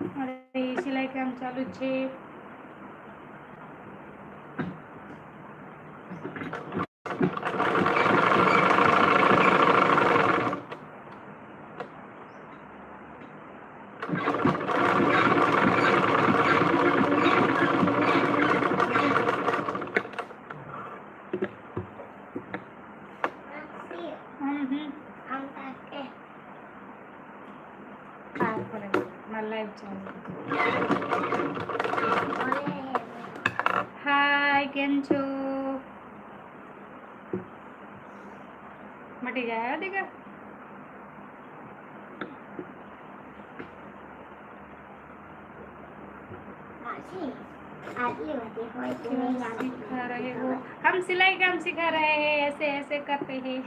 મારે સિલાઈ કામ ચાલુ છે. सिखा रहे हो हम सिलाई काम सिखा रहे हैं ऐसे ऐसे करते हैं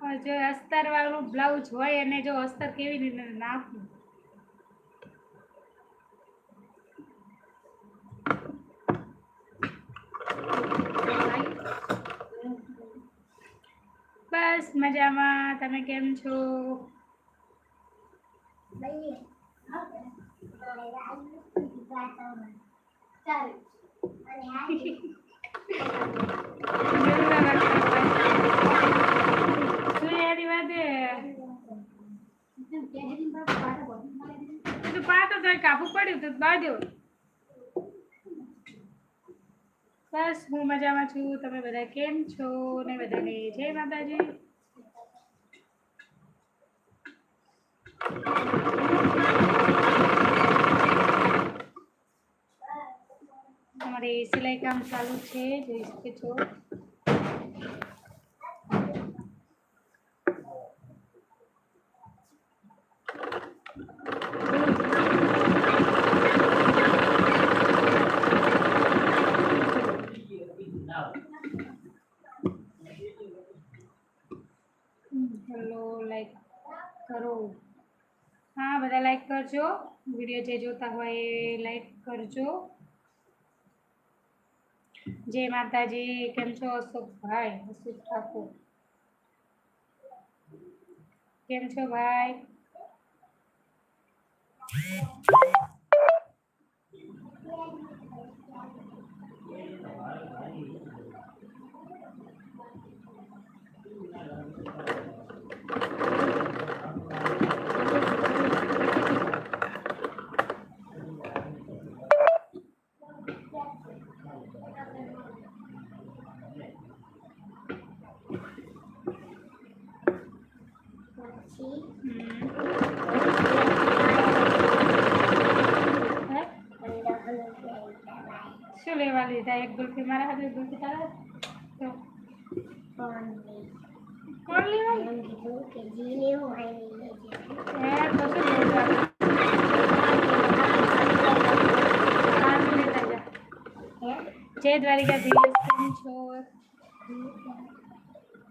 और જો અસ્તર વાળું બ્લાઉઝ હોય અને જો અસ્તર કેવી રીતે નાખવું મજામાં? તમે કેમ છો? કાપુ પડ્યું તો બાંધ્યો. બસ હું મજામાં છું. તમે બધા કેમ છો? ને બધાને જય માતાજી. અમારે સિલાઈ કામ ચાલુ છે જોઈ શકે છો હેલો લાઈક કરો હા બધા લાઈક કરજો. વીડિયો જે જોતા હોય એ લાઈક કરજો. જય માતાજી, કેમ છો અશોકભાઈ અશોક ઠાકોર. કેમ છો ભાઈ હમ. હે? શું લેવા લીધા એક ગુલ્ફી મારા હાથે એક ગુલ્ફી તારા હાથે? તો કોણ લેવા હે તો શું લેવું હા, તું લેતા જા. જય દ્વારિકા ધીરજ કેમ છો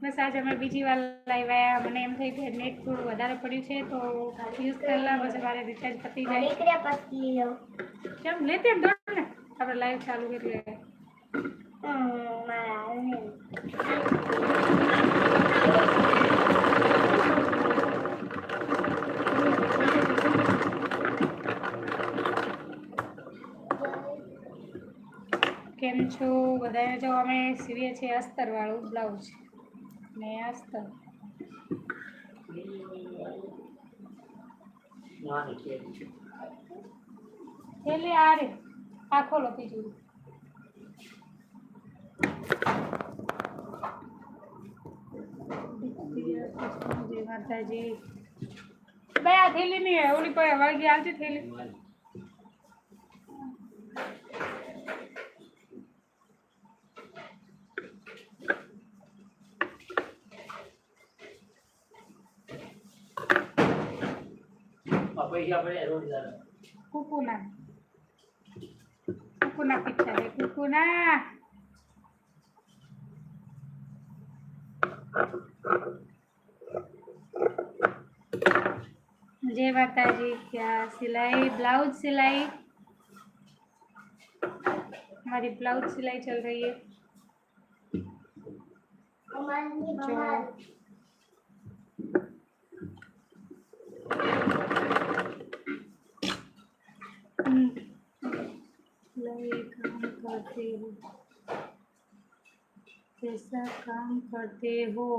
બસ આજે અમે બીજી વાર લાવ્યા મને એમ થયું કે નેટ થોડું વધારે પડ્યું છે તો યુઝ કરેલા પછી મારે રિચાર્જ પતી જાય. કેમ લેતી ને દોડ ને આપણે લાઈવ ચાલુ એટલે કેમ છો? બધાને જો અમે સીવીએ છીએ અસ્તર વાળું બ્લાઉઝ. ને અસ્તર. એટલે આ રે આ ખોલો બીજું. બે આ થેલી નહીં ઓલી પર વળગી આવતી થેલી પૈસા પડે રોજ કુકુના કુકુના પિક્ચર હે કુકુના माता जी क्या सिलाई ब्लाउज सिलाई? हमारी ब्लाउज सिलाई चल रही है। જો हम्म, काम करते हो? कैसा काम करते हो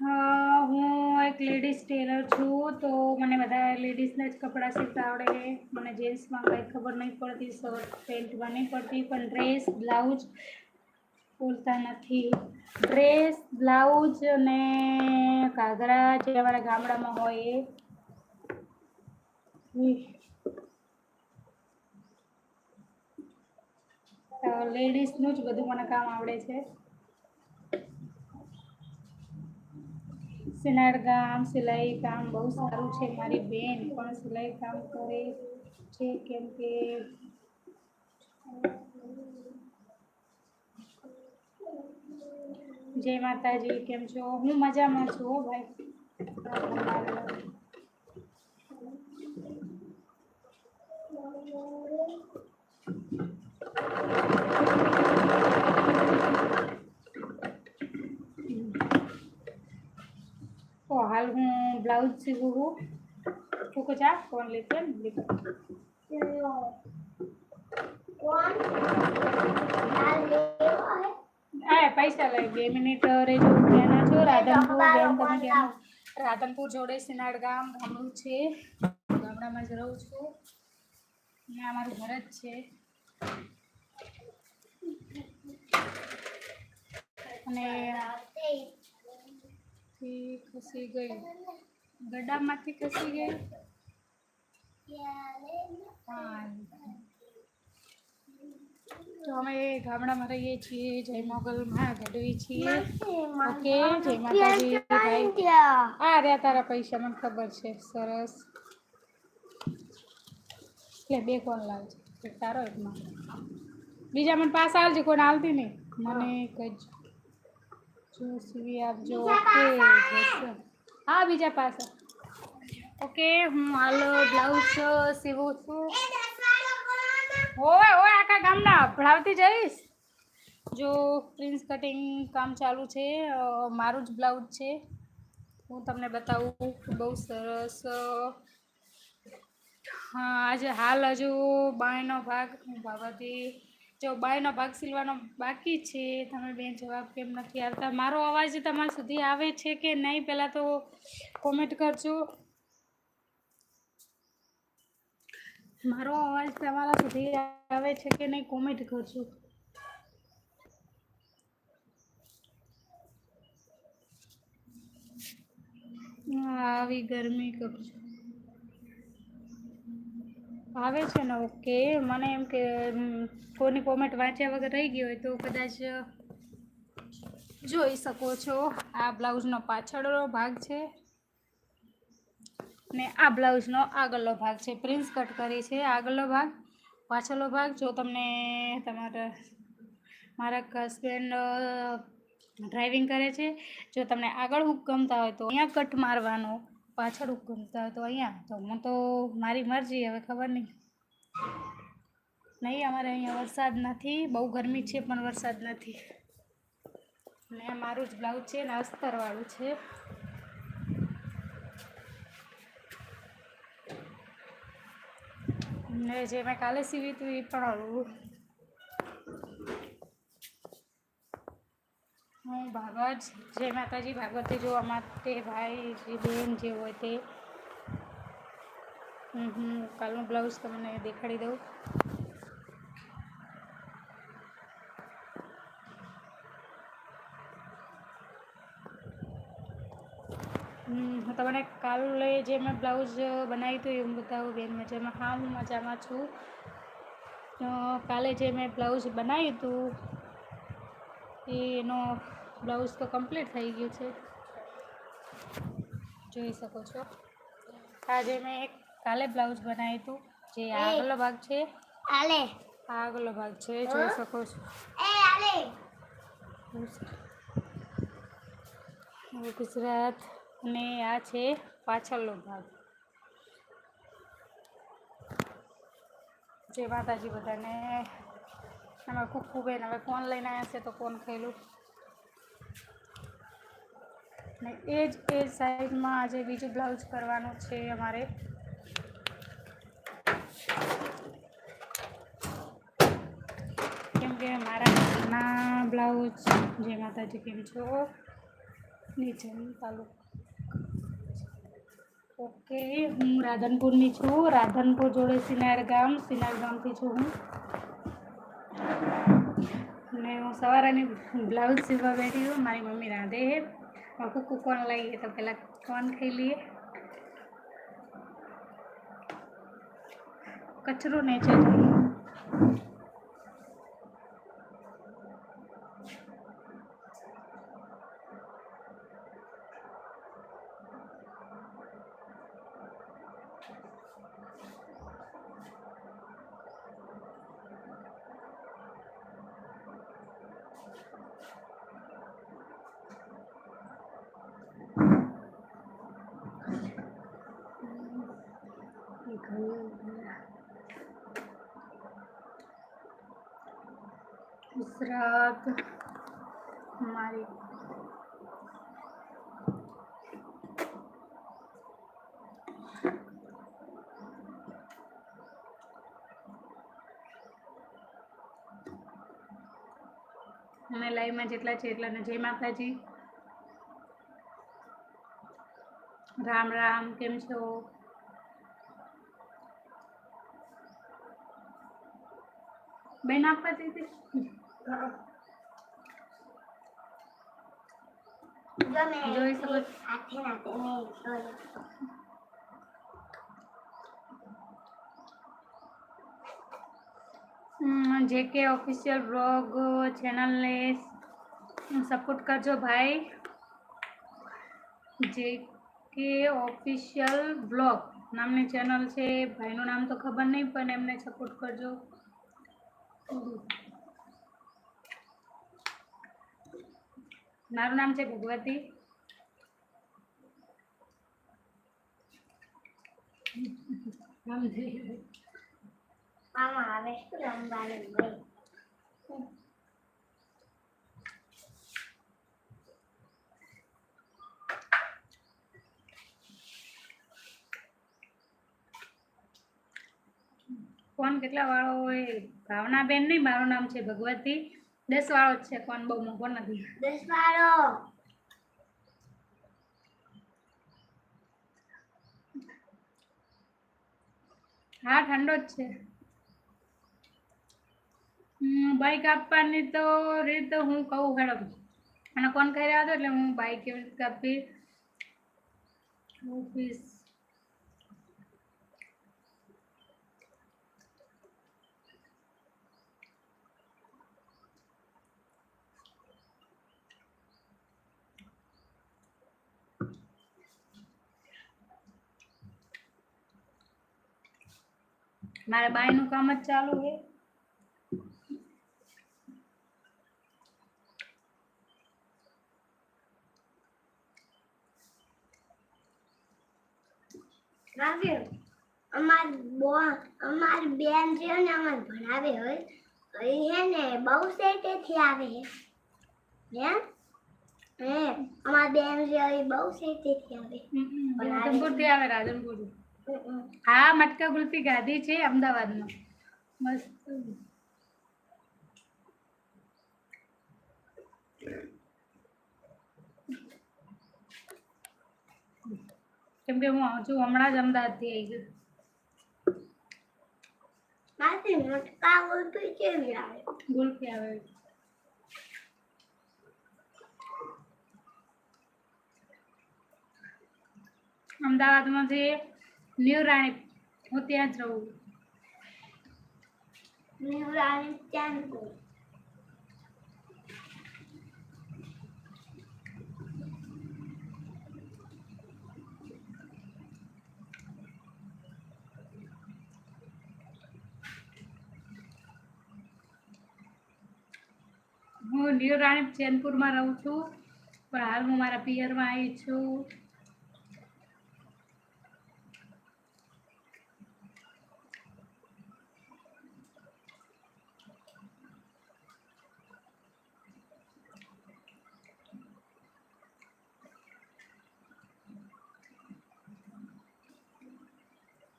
હા હું એક લેડીઝ ટેલર છું તો મને બધા લેડીઝના જ કપડાં સીવતા આવડે છે મને જેન્ટ્સમાં કંઈ ખબર નહીં પડતી શર્ટ પેન્ટમાં નહીં પડતી પણ ડ્રેસ બ્લાઉઝ બોલતા નથી ડ્રેસ બ્લાઉઝ અને ઘાઘરા જે અમારા ગામડામાં હોય એ લેડીઝનું જ બધું મને કામ આવડે છે. સિનાર કામ સિલાઈ કામ બહુ સારું છે. મારી બેન પણ સિલાઈ કામ કરે છે કેમ કે જય માતાજી, કેમ છો? હું મજામાં છું હો ભાઈ. તો હાલ હું બ્લાઉઝ સીવું છું તું કો જા કોણ લેતે હા પૈસા લઈ બે મિનિટ રેજો ક્યાંના છો રાધનપુર બેન તમે ક્યાં? રાધનપુર જોડે સિનાડ ગામ ગામડું છે. ગામડામાં જ રહું છું. ને અમારું ઘર જ છે. અને ખસી ગઈ. ગડામાંથી ખસી ગઈ? હા તો અમે ગામડામાં રહીએ છીએ, જય મોગલમાં ગઢવી છીએ. ઓકે, જય માતાજી, ભાઈ. આ રહ્યા તારા પૈસા, મને ખબર છે. સરસ. એટલે બે કોણ લાવજે. તારો એક બીજા મને પાસ આવજે કોણ આવતી નહીં. મને કહેજો. સીવી આપજો ઓકે હા, બીજા પાસે. ઓકે, હું હાલ, બ્લાઉઝ સીવું છું. ઓય ઓય, આખા ગામના ભણાવતી જઈશ? જો, પ્રિન્સ કટિંગ કામ ચાલુ છે મારું જ બ્લાઉઝ છે. હું તમને બતાવું, બહુ સરસ હા, આજે હાલ હજુ બાયનો ભાગ હું બાબાથી જો બાયનો ભાગ સિલવાનો બાકી છે, તમે બેન જવાબ કેમ નથી આવતા મારો અવાજ તમારા સુધી આવે છે કે નહીં? પહેલાં તો કોમેન્ટ કરજો. મારો અવાજ તમારા સુધી આવે છે કે નહીં કોમેન્ટ કરજો. આવી ગરમી કરજો. આવે છે ને, ઓકે. મને એમ કે કોઈની કોમેન્ટ વાંચ્યા વગર રહી ગઈ હોય તો કદાચ જોઈ શકો છો. આ બ્લાઉઝનો પાછળનો ભાગ છે ને આ બ્લાઉઝનો આગળનો ભાગ છે. પ્રિન્સ કટ કરી છે આગળનો ભાગ. પાછળનો ભાગ, જો તમને તમારા, મારા હસબન્ડ ડ્રાઇવિંગ કરે છે, જો તમને આગળ હુક ગમતા હોય તો અહીંયા કટ મારવાનો. પાછળ ગમતા હોય તો અહીંયા. તો હું તો મારી મરજી, હવે ખબર નહીં. નહીં, અમારે અહીંયા વરસાદ નથી. બહુ ગરમી છે, પણ વરસાદ નથી. ને મારું જ બ્લાઉઝ છે ને અસ્તરવાળું છે. ને જે મેં કાલે સીવી હતું એ પણ હું ભાગવત જય માતાજી ભાગવતી જોવા માટે ભાઈ, જે બેન જે હોય તે. હું હમ, કાલનું બ્લાઉઝ તમને દેખાડી દઉં. હું તમને કાલે જે મેં બ્લાઉઝ બનાવ્યું હતું એ હું બતાવું બેન મજામાં. હા, હું મજામાં છું. કાલે જે મેં બ્લાઉઝ બનાવ્યું હતું, એનો બ્લાઉઝ તો કમ્પ્લીટ થઈ ગયું છે. જોઈ શકો છો. આજે મેં એક કાલે બ્લાઉઝ બનાવ્યું હતું. જે આગલો ભાગ છે. આલે. આ આગલો ભાગ છે જોઈ શકો છો. એ આલે. ગુજરાત અને આ છે પાછળનો ભાગ. જે માતાજી બધાને એમાં કુકુબેન હવે ફોન લઈને આવ્યા છે તો ફોન ખેલું ને એ જ એ સાઈડમાં આજે બીજું બ્લાઉઝ કરવાનું છે અમારે. કેમ કે મારા ઘરના બ્લાઉઝ જે માતાજી કેમ છો? નીચે ચાલુ ઓકે, હું રાધનપુરની છું. રાધનપુર જોડે સિનાર ગામ, સિનાર ગામથી છું હું. ને હું સવારે બ્લાઉઝ સીવવા બેઠી છું. મારી મમ્મી રાંધે હવે કુકુ કોણ લઈએ તો પહેલાં કોણ ખાઈ લઈએ કચરો ને છે ગુજરાત મારી અને લાઈવમાં જેટલા છે એટલાને જય માતાજી. રામ રામ કેમ છો? બેન આપવા દીધી જોઈ શકો. જે કે ઓફિશિયલ બ્લોગ ચેનલને સપોર્ટ કરજો ભાઈ. જે કે ઓફિશિયલ બ્લોગ નામની ચેનલ છે ભાઈનું નામ તો ખબર નહીં પણ એમને સપોર્ટ કરજો. મારું નામ છે ભગવતી રામદેવ. આવે રમવાનું ફોન કેટલા વાળો હોય? ભાવના બેન નહીં મારું નામ છે ભગવતી. દસ વાળો જ છે કોણ બહુ મોંઘો નથી. દસ વાળો. હા ઠંડો જ છે. બાઈક આપવાની તો રીત હું કહું હેડો. અને કોણ કહી રહ્યા હતો એટલે હું બાઈક કેવી રીતે આપી. ઓફિસ મારા બાયનું કામ જ ચાલુ છે. કાવ્ય અમાર બો અમાર બેન છે ને અમાર ભણાવે હોય એ હે ને બહુ સેટેથી આવે હે? હે અમાર બેન છે બહુ સેટેથી આવે. રાધનપુરથી આવે. હા મટકા ગુલ્ફી ગાધી છે અમદાવાદમાં મસ્ત. કેમ કે હું છું હમણાં જ અમદાવાદથી આવી ગઈ. માસી મટકા ઉલટી કેવી આવે? ગુલ્ફી આવે. અમદાવાદમાંથી ન્યૂ રાણી હું ત્યાં જ રહું. નિવરાણી ત્યાં હું ન્યૂ રાણી ચેનપુરમાં રહું છું પણ હાલ હું મારા પિયરમાં આવી છું.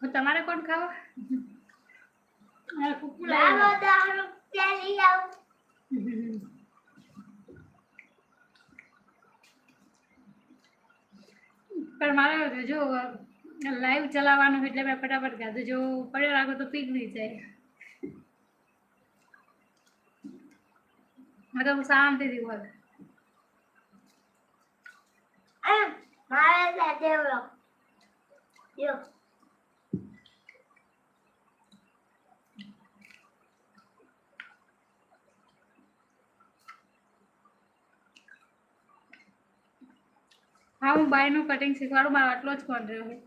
તમારે કોણ ખાવ? પણ મારે જો લાઈવ ચલાવવાનું એટલે મેં ફટાફટ ખાધું જો પડ્યો રાખો તો પીગળી જાય. મેં તો શાંતિથી બોલ. મારે સાથે હા, હું બાયનું કટિંગ શીખવાડું, મારો આટલો જ કોણ રહ્યો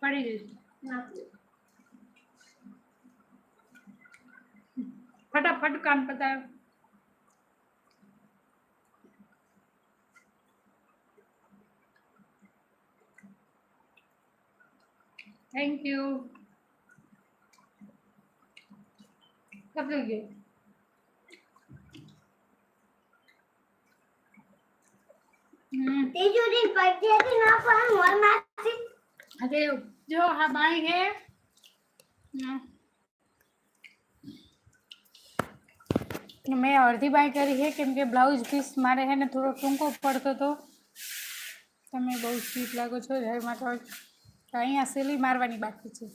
પડી જઈશ નાખી. ફટાફટ કામ પતાવ થેન્ક યુ થઈ ગયું હમ તિજોરી પૈસેથી નાખવાનું હોય માસી અરે જો હા બાઈ હે. મેં અડધી બાય કરી છે કેમ કે બ્લાઉઝ પીસ મારે હે ને થોડો ટૂંકો પડતો હતો તમે બહુ સ્વીટ લાગો છો જય તો તો અહીંયા સીલી મારવાની બાકી છે.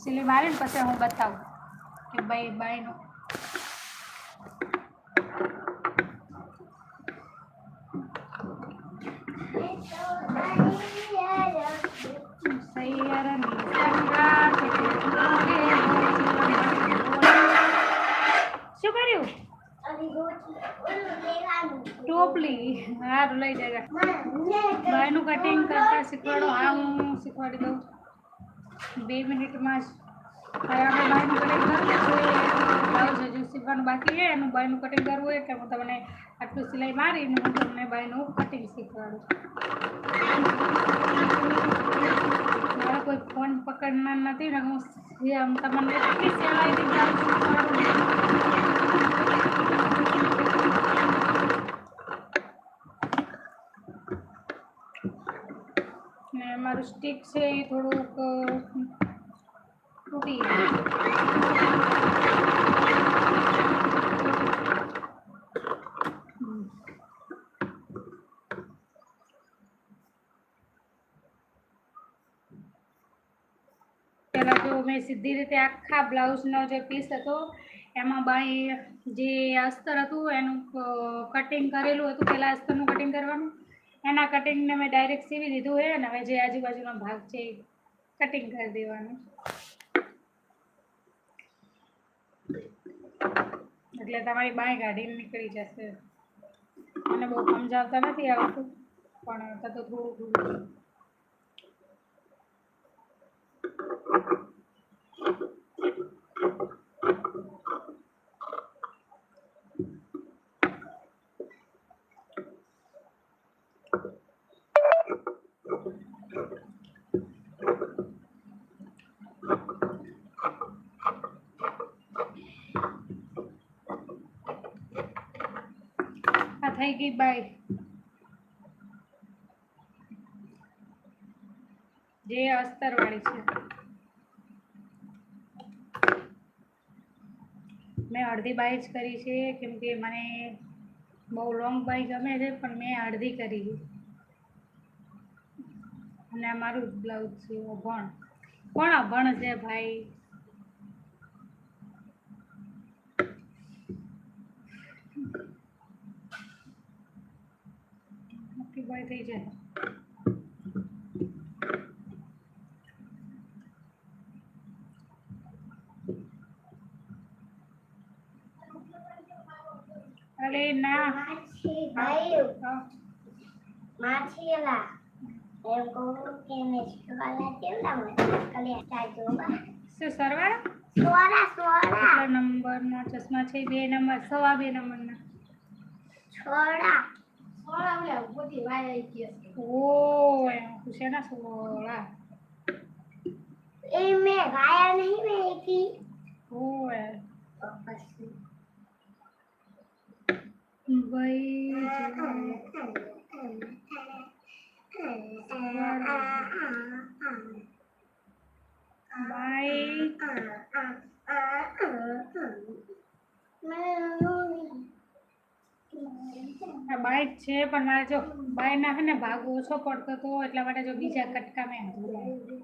સીલી મારીને પછી હું બતાવું કે તું એ શું કર્યું? ટોપલી. હારું, લઈ જાય બાયનું કટિંગ કરતા શીખવાડો. હા, હું શીખવાડી દઉં. બે મિનિટમાં જ. હવે આપણે બાયનું કટિંગ કરવું બ્લાઉઝ હજુ શીખવાનું બાકી છે. એનું બાયનું કટિંગ કરવું હોય કે હું તમને આટલું સિલાઈ મારીને હું તમને બાયનું કટિંગ શીખવાડું. મારો કોઈ ફોન પકડનાર નથી ને હું તમને એટલી સહેલાઈથી બ્લાઉઝ શીખવાડું ને મારું સ્ટીક છે એ થોડુંક તૂટી પહેલાં તો મેં સીધી રીતે આખા બ્લાઉઝનો જે પીસ હતો, એમાં બાઈ જે અસ્તર હતું, એનું કટિંગ કરેલું હતું, પહેલાં અસ્તરનું કટિંગ કરવાનું. એના કટિંગને મેં ડાયરેક્ટ સીવી દીધું છે અને હવે જે આજુબાજુનો ભાગ છે એ કટિંગ કરી દેવાનું એટલે તમારી બાય ગાડીને નીકળી જશે. મને બહુ સમજાવતા નથી આવતું પણ તો થોડું થોડું આ થઈ ગઈ બાય જે અસ્તર વાળી છે મેં અડધી બાય જ કરી છે, કેમ કે મને બહુ લોંગ બાય ગમે છે, પણ મેં અડધી કરી અને આ મારું બ્લાઉઝ છે, અભણ. કોણ અભણ છે ભાઈ? બાય થઈ જાય. અરે ના. ભાઈ માછીલા એમ કહું કે મેં શીખવાલા કેવડા મને કલે સાજો શું, સરવાળા? સોરા સોરા નંબરના? ચશ્મા છે બે નંબર, સવા બે નંબરના. છોડા. સોળા ઓલા બધી વાય આવી ગયા છે ઓ એમ ખુશિયાના સોળા એ મેં ગાયા નહીં મેં એકી ઓય પછી ભાઈ બાઈ આ બાઈક છે, પણ મારે જો બાય ના હે ને ભાગ ઓછો પડતો તો એટલા માટે જો બીજા કટકા મેં ધોલાય જો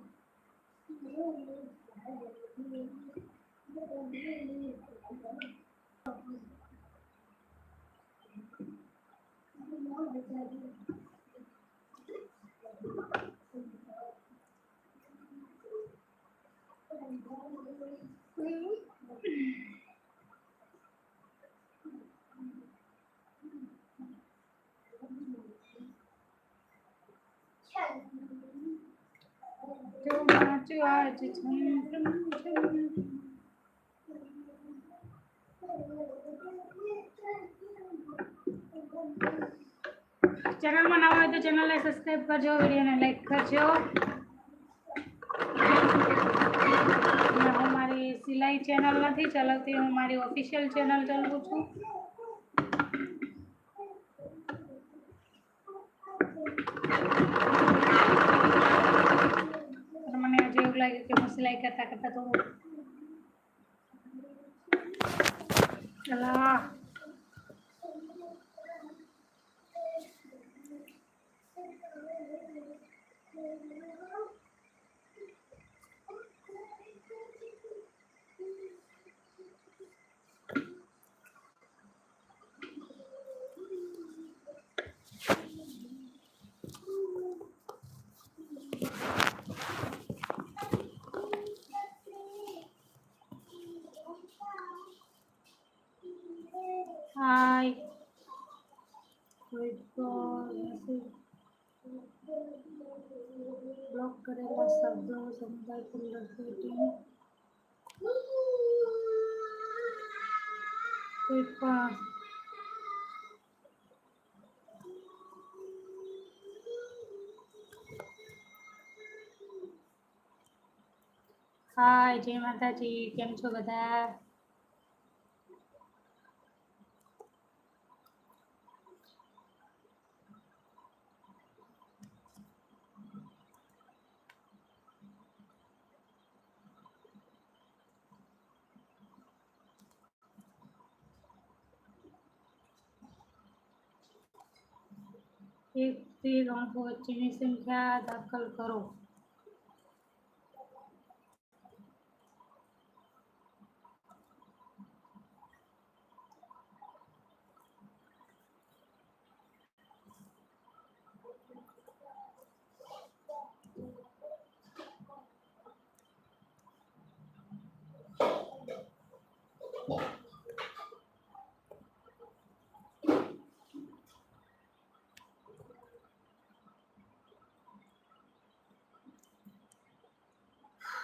છમ ચેનલમાં નવા હોય તો ચેનલને સબસ્ક્રાઈબ કરજો, વિડીયોને લાઈક કરજો. હું મારી સિલાઈ ચેનલ નથી ચલાવતી, હું મારી ઓફિશિયલ ચેનલ ચલાવું છું. અને મને આજે એવું લાગે કે હું સિલાઈ કરતા કરતા તો અલા હાય કોઈ બ્લોક કરેલા શબ્દો સમુદાય ફોલ્ડર સેટિંગ કોઈ પણ હાય જય માતાજી કેમ છો બધા એકથી અંકો વચ્ચેની સંખ્યા દાખલ કરો.